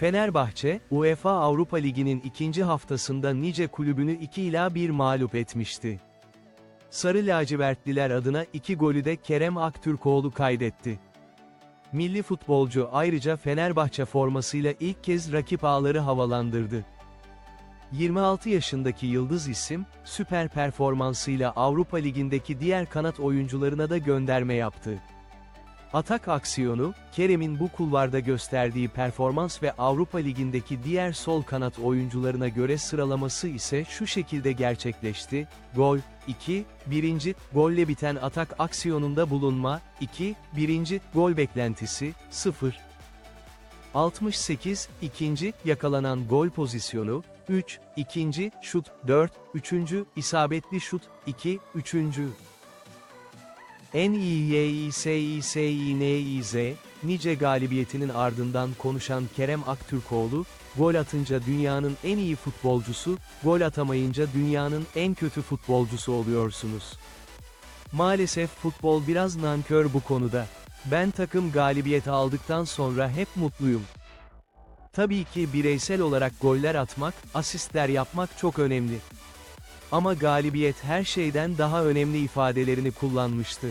Fenerbahçe, UEFA Avrupa Ligi'nin ikinci haftasında Nice kulübünü 2 ila 1 mağlup etmişti. Sarı lacivertliler adına iki golü de Kerem Aktürkoğlu kaydetti. Milli futbolcu ayrıca Fenerbahçe formasıyla ilk kez rakip ağları havalandırdı. 26 yaşındaki yıldız isim, süper performansıyla Avrupa Ligi'ndeki diğer kanat oyuncularına da gönderme yaptı. Atak aksiyonu, Kerem'in bu kulvarda gösterdiği performans ve Avrupa Ligi'ndeki diğer sol kanat oyuncularına göre sıralaması ise şu şekilde gerçekleşti. Gol, 2, birinci, golle biten atak aksiyonunda bulunma, 2, birinci, gol beklentisi, 0. 68, ikinci, yakalanan gol pozisyonu, 3, ikinci, şut, 4, üçüncü, isabetli şut, 2, üçüncü. En iyi YİSİSİNİZ, nice galibiyetinin ardından konuşan Kerem Aktürkoğlu, gol atınca dünyanın en iyi futbolcusu, gol atamayınca dünyanın en kötü futbolcusu oluyorsunuz. Maalesef futbol biraz nankör bu konuda. Ben takım galibiyeti aldıktan sonra hep mutluyum. Tabii ki bireysel olarak goller atmak, asistler yapmak çok önemli. Ama galibiyet her şeyden daha önemli ifadelerini kullanmıştı.